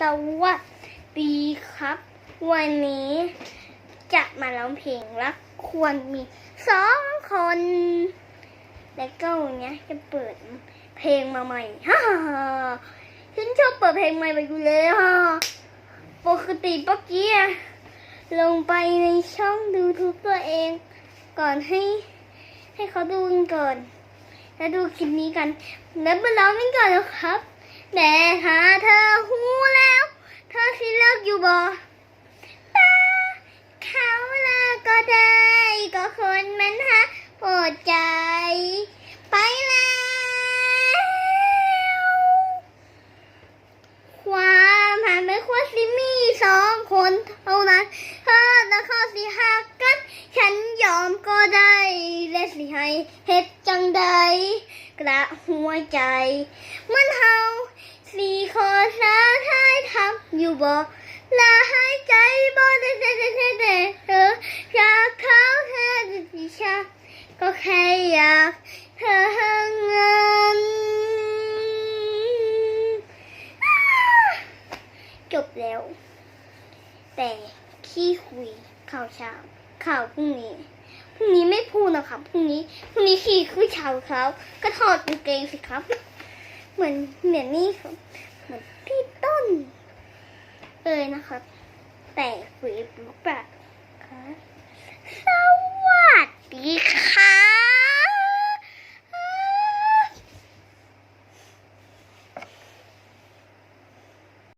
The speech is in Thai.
สวัสดีครับ วันนี้จะมาร้องเพลงรักควรมีสองคน และก็วันนี้จะเปิดเพลงมาใหม่ฮ่าฉันชอบเปิดเพลงใหม่ไปอยู่เลยฮ่าปกติเมื่อกี้ลงไปในช่องดูทุกตัวเอง ก่อนให้ให้เขาดูกันก่อน แล้วดูคลิปนี้กัน แล้วมาร้องกันก่อนนะครับแต่หา เลิกอยู่บ่ตาเขาลิกก็ได้ ก็คนมันหาปวดใจ ไปแล้ว ความหาไม่ควรสิมีสองคนเท่านั้นเธอและเขาสิหักกัน ฉันยอมก็ได้ และสิให้เฮ็ดจังใด กระหัวใจ มันเฮาสี่ขอสาทายทำอยู่บ่ ลาใหายใจบ่ได้แต่แต่แต่แต่เธออยากเขาเธอดิฉันก็แค่อยากเธอเงินอ้าจบแล้ว แต่ขี้คุยข่าวเช้าข่าวพรุ่งนี้พรุ่งนี้ไม่พูดนะครับพรุ่งนี้พรุ่งนี้ขี่คือเช้าเขาก็ถอดกางเกงสิครับ เหมือนเหมือนนี่ครับ นเลยนะครับ แต่คุยบลูกแบบครับ